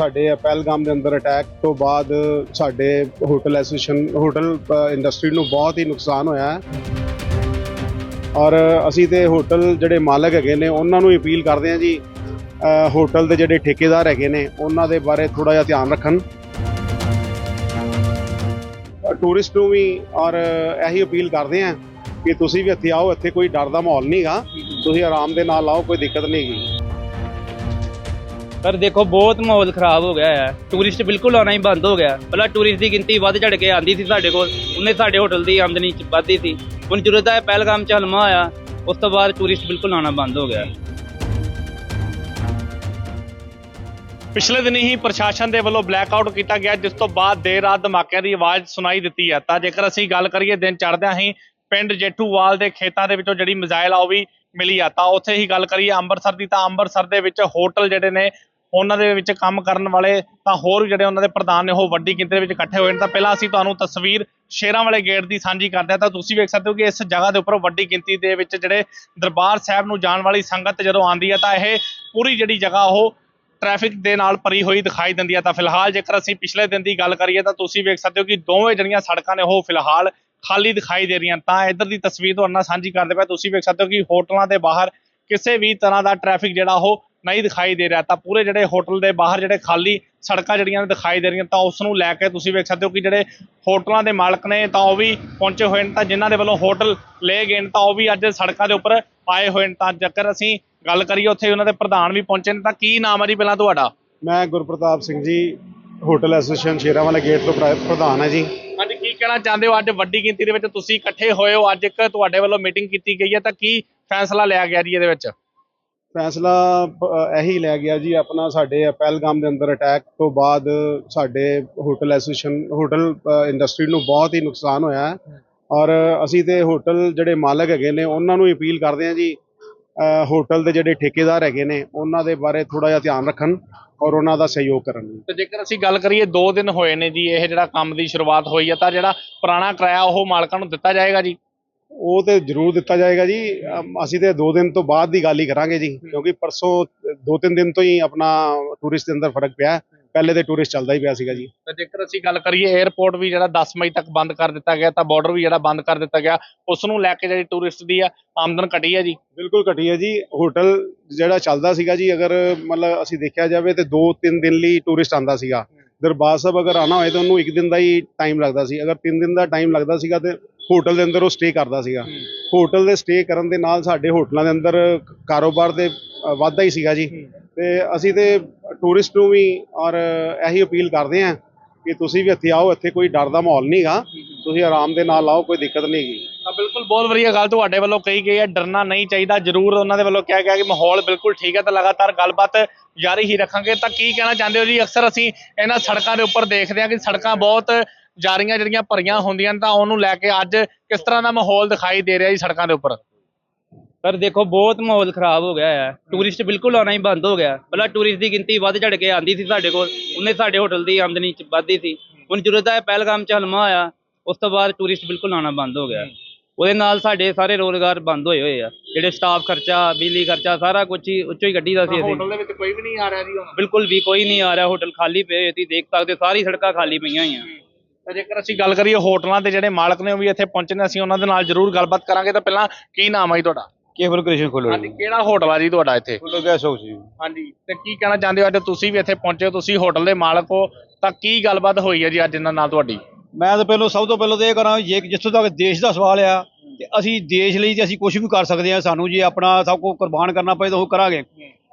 ਸਾਡੇ ਪਹਿਲਗਾਮ ਦੇ ਅੰਦਰ ਅਟੈਕ ਤੋਂ ਬਾਅਦ ਸਾਡੇ ਹੋਟਲ ਐਸੋਸੀਏਸ਼ਨ ਹੋਟਲ ਇੰਡਸਟਰੀ ਨੂੰ ਬਹੁਤ ਹੀ ਨੁਕਸਾਨ ਹੋਇਆ ਹੈ। ਔਰ ਅਸੀਂ ਤੇ ਹੋਟਲ ਜਿਹੜੇ ਮਾਲਕ ਹੈਗੇ ਨੇ, ਉਹਨਾਂ ਨੂੰ ਅਪੀਲ ਕਰਦੇ ਹਾਂ ਜੀ। ਹੋਟਲ ਦੇ ਜਿਹੜੇ ਠੇਕੇਦਾਰ ਹੈਗੇ ਨੇ, ਉਹਨਾਂ ਦੇ ਬਾਰੇ ਥੋੜਾ ਜਿਹਾ ਧਿਆਨ ਰੱਖਣ। ਟੂਰਿਸਟ ਨੂੰ ਵੀ ਔਰ ਇਹੀ ਅਪੀਲ ਕਰਦੇ ਹਾਂ ਕਿ ਤੁਸੀਂ ਵੀ ਇੱਥੇ ਆਓ, ਇੱਥੇ ਕੋਈ ਡਰ ਦਾ ਮਾਹੌਲ ਨਹੀਂਗਾ ਤੁਸੀਂ ਆਰਾਮ ਦੇ ਨਾਲ ਆਓ, ਕੋਈ ਦਿੱਕਤ ਨਹੀਂ ਹੈਗੀ ਪਰ ਦੇਖੋ, ਬਹੁਤ ਮਾਹੌਲ ਖਰਾਬ ਹੋ ਗਿਆ ਹੈ ਟੂਰਿਸਟ ਬਿਲਕੁਲ ਆਉਣਾ ਹੀ ਬੰਦ ਹੋ ਗਿਆ। ਪਹਿਲਾਂ ਟੂਰਿਸਟ ਦੀ ਗਿਣਤੀ ਵੱਧ ਚੜ ਕੇ ਆਂਦੀ ਸੀ ਸਾਡੇ ਕੋਲ। ਉਹਨੇ ਸਾਡੇ ਹੋਟਲ ਦੀ ਆਮਦਨੀ ਚ ਵੱਧਦੀ ਸੀ। ਹੁਣ ਜਦੋਂ ਦਾ ਇਹ ਪਹਿਲਗਾਮ ਚ ਹਲਮਾ ਆਇਆ, ਉਸ ਤੋਂ ਬਾਅਦ ਟੂਰਿਸਟ ਬਿਲਕੁਲ ਆਉਣਾ ਬੰਦ ਹੋ ਗਿਆ। ਪਿਛਲੇ ਦਿਨੀ ਹੀ ਪ੍ਰਸ਼ਾਸਨ ਦੇ ਵੱਲੋਂ ਬਲੈਕ ਆਊਟ ਕੀਤਾ ਗਿਆ, ਜਿਸ ਤੋਂ ਬਾਅਦ ਦੇਰ ਰਾਤ ਧਮਾਕਿਆਂ ਦੀ ਆਵਾਜ਼ ਸੁਣਾਈ ਦਿੱਤੀ ਹੈ। ਤਾਂ ਜੇਕਰ ਅਸੀਂ ਗੱਲ ਕਰੀਏ, ਦਿਨ ਚੜ੍ਹਦਿਆਂ ਹੀ ਪਿੰਡ ਜੇਠੂਵਾਲ ਦੇ ਖੇਤਾਂ ਦੇ ਵਿੱਚੋਂ ਜਿਹੜੀ ਮਿਜ਼ਾਈਲ ਆ ਉਹ ਵੀ ਮਿਲੀ ਆ। ਤਾਂ ਉੱਥੇ ਹੀ ਗੱਲ ਕਰੀਏ ਅੰਮ੍ਰਿਤਸਰ ਦੀ, ਤਾਂ ਅੰਮ੍ਰਿਤਸਰ ਦੇ ਵਿੱਚ ਹੋਟਲ ਜਿਹੜੇ ਨੇ ਉਹਨਾਂ ਦੇ ਵਿੱਚ ਕੰਮ ਕਰਨ ਵਾਲੇ ਤਾਂ ਹੋਰ ਵੀ ਜਿਹੜੇ ਉਹਨਾਂ ਦੇ ਪ੍ਰਧਾਨ ਨੇ ਉਹ ਵੱਡੀ ਗਿਣਤੀ ਦੇ ਵਿੱਚ ਇਕੱਠੇ ਹੋਏ ਨੇ। ਤਾਂ ਪਹਿਲਾਂ ਅਸੀਂ ਤੁਹਾਨੂੰ ਤਸਵੀਰ ਸ਼ੇਰਾਂ ਵਾਲੇ ਗੇਟ ਦੀ ਸਾਂਝੀ ਕਰਦੇ ਹਾਂ। ਤਾਂ ਤੁਸੀਂ ਵੇਖ ਸਕਦੇ ਹੋ ਕਿ ਇਸ ਜਗ੍ਹਾ ਦੇ ਉੱਪਰ ਵੱਡੀ ਗਿਣਤੀ ਦੇ ਵਿੱਚ ਜਿਹੜੇ ਦਰਬਾਰ ਸਾਹਿਬ ਨੂੰ ਜਾਣ ਵਾਲੀ ਸੰਗਤ ਜਦੋਂ ਆਉਂਦੀ ਹੈ ਤਾਂ ਇਹ ਪੂਰੀ ਜਿਹੜੀ ਜਗ੍ਹਾ ਉਹ ਟ੍ਰੈਫਿਕ ਦੇ ਨਾਲ ਭਰੀ ਹੋਈ ਦਿਖਾਈ ਦਿੰਦੀ ਹੈ। ਤਾਂ ਫਿਲਹਾਲ ਜੇਕਰ ਅਸੀਂ ਪਿਛਲੇ ਦਿਨ ਦੀ ਗੱਲ ਕਰੀਏ ਤਾਂ ਤੁਸੀਂ ਵੇਖ ਸਕਦੇ ਹੋ ਕਿ ਦੋਵੇਂ ਜਿਹੜੀਆਂ ਸੜਕਾਂ ਨੇ ਉਹ ਫਿਲਹਾਲ ਖਾਲੀ ਦਿਖਾਈ ਦੇ ਰਹੀਆਂ ਤਾਂ ਇੱਧਰ ਦੀ ਤਸਵੀਰ ਤੁਹਾਡੇ ਨਾਲ ਸਾਂਝੀ ਕਰਦੇ ਪਏ ਤੁਸੀਂ ਵੇਖ ਸਕਦੇ ਹੋ ਕਿ ਹੋਟਲਾਂ ਦੇ ਬਾਹਰ ਕਿਸੇ ਵੀ ਤਰ੍ਹਾਂ ਦਾ ਟ੍ਰੈਫਿਕ ਜਿਹੜਾ ਉਹ ਨਹੀਂ ਦਿਖਾਈ ਦੇ ਰਿਹਾ ਤਾਂ ਪੂਰੇ ਜਿਹੜੇ ਹੋਟਲ ਦੇ ਬਾਹਰ ਜਿਹੜੇ ਖਾਲੀ ਸੜਕਾਂ ਜਿਹੜੀਆਂ ਦਿਖਾਈ ਦੇ ਰਹੀਆਂ ਤਾਂ ਉਸ ਨੂੰ ਲੈ ਕੇ ਤੁਸੀਂ ਵੇਖ ਸਕਦੇ ਹੋ ਕਿ ਜਿਹੜੇ ਹੋਟਲਾਂ ਦੇ ਮਾਲਕ ਨੇ ਤਾਂ ਉਹ ਵੀ ਪਹੁੰਚੇ ਹੋਏ ਨੇ ਤਾਂ ਜਿਨ੍ਹਾਂ ਦੇ ਵੱਲੋਂ ਹੋਟਲ ਲਏ ਗਏ ਨੇ ਤਾਂ ਉਹ ਵੀ ਅੱਜ ਸੜਕਾਂ ਦੇ ਉੱਪਰ ਆਏ ਹੋਏ ਨੇ ਤਾਂ ਜੇਕਰ ਅਸੀਂ ਗੱਲ ਕਰੀਏ ਉੱਥੇ ਉਹਨਾਂ ਦੇ ਪ੍ਰਧਾਨ ਵੀ ਪਹੁੰਚੇ ਨੇ ਤਾਂ ਕੀ ਨਾਮ ਹੈ ਜੀ ਪਹਿਲਾਂ ਤੁਹਾਡਾ? ਮੈਂ ਗੁਰਪ੍ਰਤਾਪ ਸਿੰਘ ਜੀ ਹੋਟਲ ਐਸੋਸੀਏਸ਼ਨ ਸ਼ੇਰਾਂ ਵਾਲੇ ਗੇਟ ਤੋਂ ਪ੍ਰ- ਪ੍ਰਧਾਨ ਹੈ ਜੀ। ਅੱਜ ਕੀ ਕਹਿਣਾ ਚਾਹੁੰਦੇ ਹੋ? ਅੱਜ ਵੱਡੀ ਗਿਣਤੀ ਦੇ ਵਿੱਚ ਤੁਸੀਂ ਇਕੱਠੇ ਹੋਏ ਹੋ ਅੱਜ ਇੱਕ ਤੁਹਾਡੇ ਵੱਲੋਂ ਮੀਟਿੰਗ ਕੀਤੀ ਗਈ ਹੈ ਤਾਂ ਕੀ ਫੈਸਲਾ ਲਿਆ ਗਿਆ ਜੀ ਇਹਦੇ ਵਿੱਚ? ਫੈਸਲਾ ਇਹੀ ਲਿਆ ਗਿਆ ਜੀ ਆਪਣਾ ਸਾਡੇ ਪਹਿਲਗਾਮ ਦੇ ਅੰਦਰ ਅਟੈਕ ਤੋਂ ਬਾਅਦ ਸਾਡੇ ਹੋਟਲ ਐਸੋਸੀਏਸ਼ਨ ਹੋਟਲ ਇੰਡਸਟਰੀ ਨੂੰ ਬਹੁਤ ਹੀ ਨੁਕਸਾਨ ਹੋਇਆ ਹੈ। ਔਰ ਅਸੀਂ ਤੇ ਹੋਟਲ ਜਿਹੜੇ ਮਾਲਕ ਹੈਗੇ ਨੇ ਉਹਨਾਂ ਨੂੰ ਅਪੀਲ ਕਰਦੇ ਹਾਂ ਜੀ ਹੋਟਲ ਦੇ ਜਿਹੜੇ ਠੇਕੇਦਾਰ ਹੈਗੇ ਨੇ ਉਹਨਾਂ ਦੇ ਬਾਰੇ ਥੋੜਾ ਜਿਹਾ ਧਿਆਨ ਰੱਖਣ ਔਰ ਉਹਨਾਂ ਦਾ ਸਹਿਯੋਗ ਕਰਨ। ਤੇ ਜੇਕਰ ਅਸੀਂ ਗੱਲ ਕਰੀਏ 2 ਦਿਨ ਹੋਏ ਨੇ ਜੀ ਇਹ ਜਿਹੜਾ ਕੰਮ ਦੀ ਸ਼ੁਰੂਆਤ ਹੋਈ ਹੈ ਤਾਂ ਜਿਹੜਾ ਪੁਰਾਣਾ ਕਿਰਾਇਆ ਉਹ ਮਾਲਕਾਂ ਨੂੰ ਦਿੱਤਾ ਜਾਏਗਾ ਜੀ? ਉਹ ਤੇ ਜ਼ਰੂਰ ਦਿੱਤਾ ਜਾਏਗਾ ਜੀ। ਅਸੀਂ ਤੇ 2 ਦਿਨ ਤੋਂ ਬਾਅਦ ਦੀ ਗੱਲ ਹੀ ਕਰਾਂਗੇ ਜੀ ਕਿਉਂਕਿ ਪਰਸੋਂ 2-3 ਦਿਨ ਤੋਂ ਹੀ ਆਪਣਾ ਟੂਰਿਸਟ ਦੇ ਅੰਦਰ ਫ਼ਰਕ ਪਿਆ। ਪਹਿਲੇ ਤੇ ਟੂਰਿਸਟ ਚੱਲਦਾ ਹੀ ਪਿਆ ਸੀਗਾ ਜੀ। ਤੇ ਜੇਕਰ ਅਸੀਂ ਗੱਲ ਕਰੀਏ 에ਅਰਪੋਰਟ ਵੀ ਜਿਹੜਾ 10 ਮਈ ਤੱਕ ਬੰਦ ਕਰ ਦਿੱਤਾ ਗਿਆ ਤਾਂ ਬਾਰਡਰ ਵੀ ਜਿਹੜਾ ਬੰਦ ਕਰ ਦਿੱਤਾ ਗਿਆ ਉਸ ਨੂੰ ਲੈ ਕੇ ਜਿਹੜੀ ਟੂਰਿਸਟ ਦੀ ਆ ਆਮਦਨ ਘਟੀ ਹੈ ਜੀ। ਬਿਲਕੁਲ ਘਟੀ ਹੈ ਜੀ। ਹੋਟਲ ਜਿਹੜਾ ਚੱਲਦਾ ਸੀਗਾ ਜੀ ਅਗਰ ਮਤਲਬ ਅਸੀਂ ਦੇਖਿਆ ਜਾਵੇ ਤੇ 2-3 ਦਿਨ ਲਈ ਟੂਰਿਸਟ ਆਂਦਾ ਸੀਗਾ। ਦਰਬਾਰ ਸਾਹਿਬ ਅਗਰ ਆਣਾ ਹੋਏ ਤਾਂ ਉਹਨੂੰ ਇੱਕ ਦਿਨ ਦਾ ਹੀ ਟਾਈਮ ਲੱਗਦਾ ਸੀ। ਅਗਰ 3 ਦਿਨ ਦਾ ਟਾਈਮ ਲੱਗਦਾ ਸੀਗਾ ਤੇ ਹੋਟਲ ਦੇ ਅੰਦਰ ਉਹ ਸਟੇ ਕਰਦਾ ਸੀਗਾ। ਹੋਟਲ ਦੇ ਸਟੇ ਕਰਨ ਦੇ ਨਾਲ ਸਾਡੇ ਹੋਟਲਾਂ ਦੇ ਅੰਦਰ ਕਾਰੋਬਾਰ ਦੇ ਵਾਧਾ ਹੀ ਸੀਗਾ ਜੀ। ਤੇ ਅਸੀਂ ਤੇ ਟੂਰਿਸਟ ਨੂੰ ਵੀ ਔਰ ਇਹੀ ਅਪੀਲ ਕਰਦੇ ਹਾਂ ਕਿ ਤੁਸੀਂ ਵੀ ਇੱਥੇ ਆਓ ਇੱਥੇ ਕੋਈ ਡਰ ਦਾ ਮਾਹੌਲ ਨਹੀਂਗਾ ਤੁਸੀਂ ਆਰਾਮ ਦੇ ਨਾਲ ਆਓ ਕੋਈ ਦਿੱਕਤ ਨਹੀਂ ਹੈਗੀ। ਤਾਂ ਬਿਲਕੁਲ ਬਹੁਤ ਵਧੀਆ ਗੱਲ ਤੁਹਾਡੇ ਵੱਲੋਂ ਕਹੀ ਗਈ ਹੈ ਡਰਨਾ ਨਹੀਂ ਚਾਹੀਦਾ ਜ਼ਰੂਰ ਉਹਨਾਂ ਦੇ ਵੱਲੋਂ ਕਿਹਾ ਗਿਆ ਕਿ ਮਾਹੌਲ ਬਿਲਕੁਲ ਠੀਕ ਹੈ ਤਾਂ ਲਗਾਤਾਰ ਗੱਲਬਾਤ ਜਾਰੀ ਹੀ ਰੱਖਾਂਗੇ। ਤਾਂ ਕੀ ਕਹਿਣਾ ਚਾਹੁੰਦੇ ਹੋ ਜੀ? ਅਕਸਰ ਅਸੀਂ ਇਹਨਾਂ ਸੜਕਾਂ ਦੇ ਉੱਪਰ ਦੇਖਦੇ ਹਾਂ ਕਿ ਸੜਕਾਂ ਬਹੁਤ ਜਾਰੀਆਂ ਜਿਹੜੀਆਂ ਭਰੀਆਂ ਹੁੰਦੀਆਂ ਨੇ ਤਾਂ ਉਹਨੂੰ ਲੈ ਕੇ ਅੱਜ ਕਿਸ ਤਰ੍ਹਾਂ ਦਾ ਮਾਹੌਲ ਦਿਖਾਈ ਦੇ ਰਿਹਾ ਜੀ ਸੜਕਾਂ ਦੇ ਉੱਪਰ? ਪਰ ਦੇਖੋ ਬਹੁਤ ਮਾਹੌਲ ਖਰਾਬ ਹੋ ਗਿਆ ਹੈ। ਟੂਰਿਸਟ ਬਿਲਕੁਲ ਆਉਣਾ ਹੀ ਬੰਦ ਹੋ ਗਿਆ। ਪਹਿਲਾਂ ਟੂਰਿਸਟ ਦੀ ਗਿਣਤੀ ਵੱਧ ਚੜ ਕੇ ਆਂਦੀ ਸੀ ਸਾਡੇ ਕੋਲ ਉਹਨੇ ਸਾਡੇ ਹੋਟਲ ਦੀ ਆਮਦਨੀ ਚ ਵੱਧਦੀ ਸੀ। ਹੁਣ ਜਦੋਂ ਦਾ ਇਹ ਪਹਿਲਗਾਮ ਚ ਹਲਮਾ ਆਇਆ ਉਸ ਤੋਂ ਬਾਅਦ ਟੂਰਿਸਟ ਬਿਲਕੁਲ ਆਉਣਾ ਬੰਦ ਹੋ ਗਿਆ। ਉਹਦੇ ਨਾਲ ਸਾਡੇ ਸਾਰੇ ਰੋਜ਼ਗਾਰ ਬੰਦ ਹੋਏ ਹੋਏ ਆ। ਜਿਹੜੇ ਸਟਾਫ ਖਰਚਾ ਬਿਜਲੀ ਖਰਚਾ ਸਾਰਾ ਕੁਝ ਹੀ ਉੱਚੋਂ ਹੀ ਕੱਢੀ ਦਾ ਸੀ ਅਸੀਂ। ਹੋਟਲ ਦੇ ਵਿੱਚ ਕੋਈ ਵੀ ਨਹੀਂ ਆ ਰਿਹਾ ਜੀ ਹੁਣ। ਬਿਲਕੁਲ ਵੀ ਕੋਈ ਨਹੀਂ ਆ ਰਿਹਾ। ਹੋਟਲ ਖਾਲੀ ਪਏ ਹੋਏ ਤੁਸੀਂ ਦੇਖ ਸਕਦੇ ਹੋ, ਸਾਰੀ ਸੜਕਾਂ ਖਾਲੀ ਪਈਆਂ ਹੋਈਆਂ। ਤਾਂ ਜੇਕਰ ਅਸੀਂ ਗੱਲ ਕਰੀਏ ਹੋਟਲਾਂ ਦੇ ਜਿਹੜੇ ਮਾਲਕ ਨੇ ਉਹ ਵੀ ਇੱਥੇ ਪਹੁੰਚੇ ਨੇ ਅਸੀਂ ਉਹਨਾਂ ਦੇ ਨਾਲ ਜ਼ਰੂਰ ਗੱਲਬਾਤ ਕਰਾਂਗੇ। ਤਾਂ ਪਹਿਲਾਂ ਕੀ ਨਾਮ ਹੈ ਜੀ ਤੁਹਾਡਾ? ਕੇਵਲ ਕ੍ਰਿਸ਼ਨ ਖੋਲੋ ਹਾਂਜੀ ਕਿਹੜਾ ਹੋਟਲ ਆ ਜੀ ਤੁਹਾਡਾ ਇੱਥੇ? ਖੋਲੋ ਗੈਸ ਹਾਊਸ ਜੀ। ਹਾਂਜੀ ਤੇ ਕੀ ਕਹਿਣਾ ਚਾਹੁੰਦੇ ਹੋ? ਅੱਜ ਤੁਸੀਂ ਵੀ ਇੱਥੇ ਪਹੁੰਚੇ ਹੋ ਤੁਸੀਂ ਹੋਟਲ ਦੇ ਮਾਲਕ ਹੋ। ਤਾਂ ਕੀ ਗੱਲਬਾਤ ਹੋਈ ਹੈ ਜੀ ਅੱਜ ਇਹਨਾਂ ਨਾਲ ਤੁਹਾਡੀ? ਮੈਂ ਤਾਂ ਪਹਿਲਾਂ ਸਭ ਤੋਂ ਪਹਿਲਾਂ ਤਾਂ ਇਹ ਕਰਾਂ ਜੇ ਜਿੱਥੋਂ ਤੱਕ ਦੇਸ਼ ਦਾ ਸਵਾਲ ਆ, ਤੇ ਅਸੀਂ ਦੇਸ਼ ਲਈ ਤੇ ਅਸੀਂ ਕੁਝ ਵੀ ਕਰ ਸਕਦੇ ਹਾਂ, ਸਾਨੂੰ ਜੇ ਆਪਣਾ ਸਭ ਕੁਝ ਕੁਰਬਾਨ ਕਰਨਾ ਪਏ ਤਾਂ ਉਹ ਕਰਾਂਗੇ।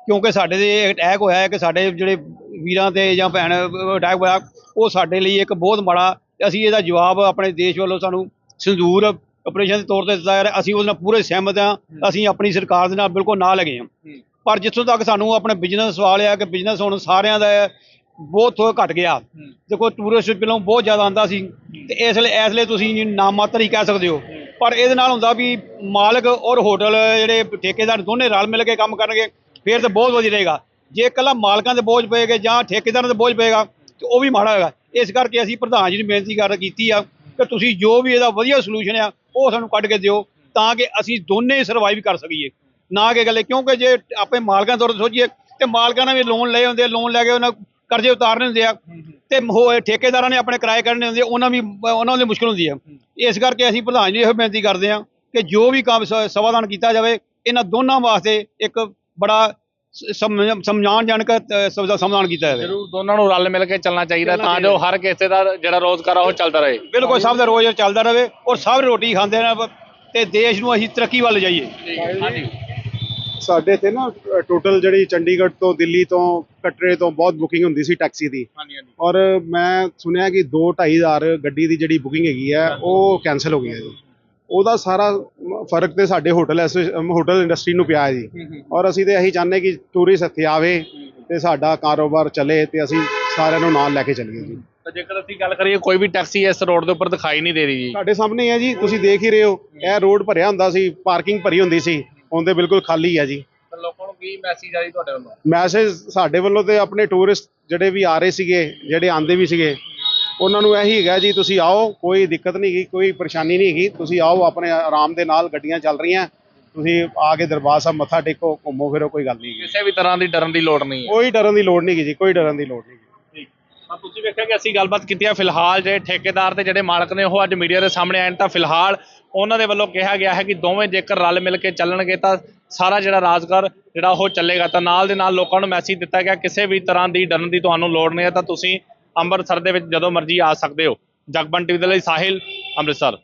ਕਿਉਂਕਿ ਸਾਡੇ ਦੇ ਅਟੈਕ ਹੋਇਆ ਹੈ ਕਿ ਸਾਡੇ ਜਿਹੜੇ ਵੀਰਾਂ ਤੇ ਜਾਂ ਭੈਣ ਅਟੈਕ ਹੋਇਆ, ਉਹ ਸਾਡੇ ਲਈ ਇੱਕ ਬਹੁਤ ਮਾੜਾ ਅਸੀਂ ਇਹਦਾ ਜਵਾਬ ਆਪਣੇ ਦੇਸ਼ ਵੱਲੋਂ ਸਾਨੂੰ ਸੰਦੂਰ ਆਪਰੇਸ਼ਨ ਦੇ ਤੌਰ ਤੇ ਦਿੱਤਾ ਜਾ ਰਿਹਾ, ਅਸੀਂ ਉਹਦੇ ਨਾਲ ਪੂਰੇ ਸਹਿਮਤ ਹਾਂ, ਅਸੀਂ ਆਪਣੀ ਸਰਕਾਰ ਦੇ ਨਾਲ ਬਿਲਕੁਲ ਨਾਲ ਲੱਗੇ ਹਾਂ। ਪਰ ਜਿੱਥੋਂ ਤੱਕ ਸਾਨੂੰ ਆਪਣੇ ਬਿਜ਼ਨਸ ਸਵਾਲ ਆ ਕਿ ਬਿਜ਼ਨਸ ਹੁਣ ਸਾਰਿਆਂ ਦਾ ਬਹੁਤ ਥੋੜ੍ਹਾ ਘਟ ਗਿਆ। ਦੇਖੋ ਟੂਰਿਸਟ ਪਹਿਲਾਂ ਬਹੁਤ ਜ਼ਿਆਦਾ ਆਂਦਾ ਸੀ। ਤੇ ਇਸ ਲਈ ਇਸ ਲਈ ਤੁਸੀਂ ਨਾਮਾਤਰ ਹੀ ਕਹਿ ਸਕਦੇ ਹੋ। ਪਰ ਇਹਦੇ ਨਾਲ ਹੁੰਦਾ ਵੀ ਮਾਲਕ ਔਰ ਹੋਟਲ ਜਿਹੜੇ ਠੇਕੇਦਾਰ ਦੋਨੇ ਰਲ ਮਿਲ ਕੇ ਕੰਮ ਕਰਨਗੇ ਫਿਰ ਤਾਂ ਬਹੁਤ ਵਧੀਆ ਰਹੇਗਾ। ਜੇ ਇਕੱਲਾ ਮਾਲਕਾਂ ਦੇ ਬੋਝ ਪਏਗਾ ਜਾਂ ਠੇਕੇਦਾਰਾਂ ਦੇ ਬੋਝ ਪਏਗਾ ਤੇ ਉਹ ਵੀ ਮਾੜਾ ਹੈਗਾ ਇਸ ਕਰਕੇ ਅਸੀਂ ਪ੍ਰਧਾਨ ਜੀ ਨੂੰ ਬੇਨਤੀ ਕਰ ਕੀਤੀ ਆ ਕਿ ਤੁਸੀਂ ਜੋ ਵੀ ਇਹਦਾ ਵਧੀਆ ਸੋਲੂਸ਼ਨ ਆ ਉਹ ਸਾਨੂੰ ਕੱਢ ਕੇ ਦਿਓ ਤਾਂ ਕਿ ਅਸੀਂ ਦੋਨੇ ਸਰਵਾਈਵ ਕਰ ਸਕੀਏ। ਨਾ ਕਿ ਗੱਲੇ ਕਿਉਂਕਿ ਜੇ ਆਪੇ ਮਾਲਕਾਂ ਤੌਰ ਤੇ ਸੋਚੀਏ ਤੇ ਮਾਲਕਾਂ ਨੇ ਵੀ ਲੋਨ ਲਏ ਹੁੰਦੇ ਲੋਨ ਲੈ ਕੇ ਉਹਨਾਂ ਕਰਜ਼ੇ ਉਤਾਰਨੇ ਹੁੰਦੇ ਆ। ਤੇ ਹੋ- ਠੇਕੇਦਾਰਾਂ ਨੇ ਆਪਣੇ ਕਿਰਾਏ ਕੱਢਣੇ ਹੁੰਦੇ ਆ, ਉਹਨਾਂ ਵੀ ਉਹਨਾਂ ਦੀ ਮੁਸ਼ਕਲ ਹੁੰਦੀ ਆ। ਇਸ ਕਰਕੇ ਅਸੀਂ ਪ੍ਰਧਾਨ ਜੀ ਇਹੋ ਬੇਨਤੀ ਕਰਦੇ ਹਾਂ ਕਿ ਜੋ ਵੀ ਕੰਮ ਸ- ਸਮਾਧਾਨ ਕੀਤਾ ਜਾਵੇ ਇਹਨਾਂ ਦੋਨਾਂ ਵਾਸਤੇ ਇੱਕ ਬੜਾ ਸ- ਸਮ- ਸਮਝਾਣਜਨਕ ਅ, ਸਮ- ਸਮਾਧਾਨ ਕੀਤਾ ਜਾਵੇ। ਜ਼ਰੂਰ ਦੋਨਾਂ ਨੂੰ ਰਲ ਮਿਲ ਕੇ ਚੱਲਣਾ ਚਾਹੀਦਾ ਤਾਂ ਜੋ ਹਰ ਕਿਸੇ ਦਾ ਜਿਹੜਾ ਰੋਜ਼ਗਾਰ ਆ ਉਹ ਚੱਲਦਾ ਰਹੇ। ਬਿਲਕੁਲ ਸਭ ਦਾ ਰੋਜ਼ ਚੱਲਦਾ ਰਹੇ ਔਰ ਸਭ ਰੋਟੀ ਖਾਂਦੇ ਨੇ ਤੇ ਦੇਸ਼ ਨੂੰ ਅਸੀਂ ਤਰੱਕੀ ਵੱਲ ਜਾਈਏ ਹਾਂਜੀ। ਸਾਡੇ ਇੱਥੇ ਨਾ ਟੋਟਲ ਜਿਹੜੀ ਚੰਡੀਗੜ੍ਹ ਤੋਂ ਦਿੱਲੀ ਤੋਂ ਕਟਰੇ ਤੋਂ ਬਹੁਤ ਬੁਕਿੰਗ ਹੁੰਦੀ ਸੀ ਟੈਕਸੀ ਦੀ। ਔਰ ਮੈਂ ਸੁਣਿਆ ਕਿ 2-2500 ਗੱਡੀ ਦੀ ਜਿਹੜੀ ਬੁਕਿੰਗ ਹੈਗੀ ਹੈ ਉਹ ਕੈਨਸਲ ਹੋ ਗਈ ਹੈ ਜੀ। ਉਹਦਾ ਸਾਰਾ ਫ਼ਰਕ ਤੇ ਸਾਡੇ ਹੋਟਲ ਐਸੋ- ਹੋਟਲ ਇੰਡਸਟਰੀ ਨੂੰ ਪਿਆ ਹੈ ਜੀ। ਔਰ ਅਸੀਂ ਤੇ ਇਹੀ ਚਾਹੁੰਦੇ ਕਿ ਟੂਰਿਸਟ ਇੱਥੇ ਆਵੇ ਤੇ ਸਾਡਾ ਕਾਰੋਬਾਰ ਚੱਲੇ ਤੇ ਅਸੀਂ ਸਾਰਿਆਂ ਨੂੰ ਨਾਲ ਲੈ ਕੇ ਚੱਲੀਏ ਜੀ। ਤਾਂ ਜੇਕਰ ਅਸੀਂ ਗੱਲ ਕਰੀਏ ਕੋਈ ਵੀ ਟੈਕਸੀ ਇਸ ਰੋਡ ਦੇ ਉੱਪਰ ਦਿਖਾਈ ਨਹੀਂ ਦੇ ਰਹੀ ਜੀ। ਸਾਡੇ ਸਾਹਮਣੇ ਹੈ ਜੀ ਤੁਸੀਂ ਦੇਖ ਹੀ ਰਹੇ ਹੋ। ਇਹ ਰੋਡ ਭਰਿਆ ਹੁੰਦਾ ਸੀ ਪਾਰਕਿੰਗ ਭਰੀ ਹੁੰਦੀ ਸੀ। ਹੁਣ ਤੇ ਬਿਲਕੁਲ ਖਾਲੀ ਹੈ ਜੀ ਤਾਂ ਲੋਕਾਂ ਨੂੰ ਕੀ ਮੈਸੇਜ ਆ ਜੀ ਤੁਹਾਡੇ ਵੱਲੋਂ ਮੈਸੇਜ ਸਾਡੇ ਵੱਲੋਂ ਤੇ ਆਪਣੇ ਟੂਰਿਸਟ ਜਿਹੜੇ ਵੀ ਆ ਰਹੇ ਸੀਗੇ ਜਿਹੜੇ ਆਂਦੇ ਵੀ ਸੀਗੇ ਉਹਨਾਂ ਨੂੰ ਇਹੀ ਹੈਗਾ ਜੀ ਤੁਸੀਂ ਆਓ ਕੋਈ ਦਿੱਕਤ ਨਹੀਂ ਹੈਗੀ ਕੋਈ ਪਰੇਸ਼ਾਨੀ ਨਹੀਂ ਹੈਗੀ ਤੁਸੀਂ ਆਓ ਆਪਣੇ ਆਰਾਮ ਦੇ ਨਾਲ ਗੱਡੀਆਂ ਚੱਲ ਰਹੀਆਂ ਤੁਸੀਂ ਆ ਕੇ ਦਰਬਾਰ ਸਾਹਿਬ ਮੱਥਾ ਟੇਕੋ ਘੁੰਮੋ ਫਿਰੋ ਕੋਈ ਗੱਲ ਨਹੀਂ ਹੈਗੀ। ਕਿਸੇ ਵੀ ਤਰ੍ਹਾਂ ਦੀ ਡਰਨ ਦੀ ਲੋੜ ਨਹੀਂ ਹੈ ਕੋਈ ਡਰਨ ਦੀ ਲੋੜ ਨਹੀਂ ਹੈਗੀ ਜੀ ਕੋਈ ਡਰਨ ਦੀ ਲੋੜ ਨਹੀਂ ਹੈਗੀ। ਤਾਂ ਤੁਸੀਂ ਵੇਖਿਆ ਕਿ ਅਸੀਂ ਗੱਲਬਾਤ ਕੀਤੀ ਹੈ ਫਿਲਹਾਲ ਜਿਹੜੇ ਠੇਕੇਦਾਰ ਤੇ ਜਿਹੜੇ ਮਾਲਕ ਨੇ, ਉਹ ਅੱਜ ਮੀਡੀਆ ਦੇ ਸਾਹਮਣੇ ਆਏ ਨੇ। ਤਾਂ ਫਿਲਹਾਲ ਉਹਨਾਂ ਦੇ ਵੱਲੋਂ ਕਿਹਾ ਗਿਆ ਹੈ ਕਿ ਦੋਵੇਂ ਜੇਕਰ ਰਲ ਮਿਲ ਕੇ ਚੱਲਣਗੇ, ਤਾਂ ਸਾਰਾ ਜਿਹੜਾ ਰਾਜਗਰ ਜਿਹੜਾ ਉਹ ਚੱਲੇਗਾ। ਤਾਂ ਨਾਲ ਦੇ ਨਾਲ ਲੋਕਾਂ ਨੂੰ ਮੈਸੇਜ ਦਿੱਤਾ ਗਿਆ, ਕਿਸੇ ਵੀ ਤਰ੍ਹਾਂ ਦੀ ਡਰਨ ਦੀ ਤੁਹਾਨੂੰ ਲੋੜ ਨਹੀਂ ਹੈ, ਤਾਂ ਤੁਸੀਂ ਅੰਮ੍ਰਿਤਸਰ ਦੇ ਵਿੱਚ ਜਦੋਂ ਮਰਜ਼ੀ ਆ ਸਕਦੇ ਹੋ। ਜਗਬਨ ਟੀਵੀ ਦੇ ਲਈ ਸਾਹਿਲ, ਅੰਮ੍ਰਿਤਸਰ।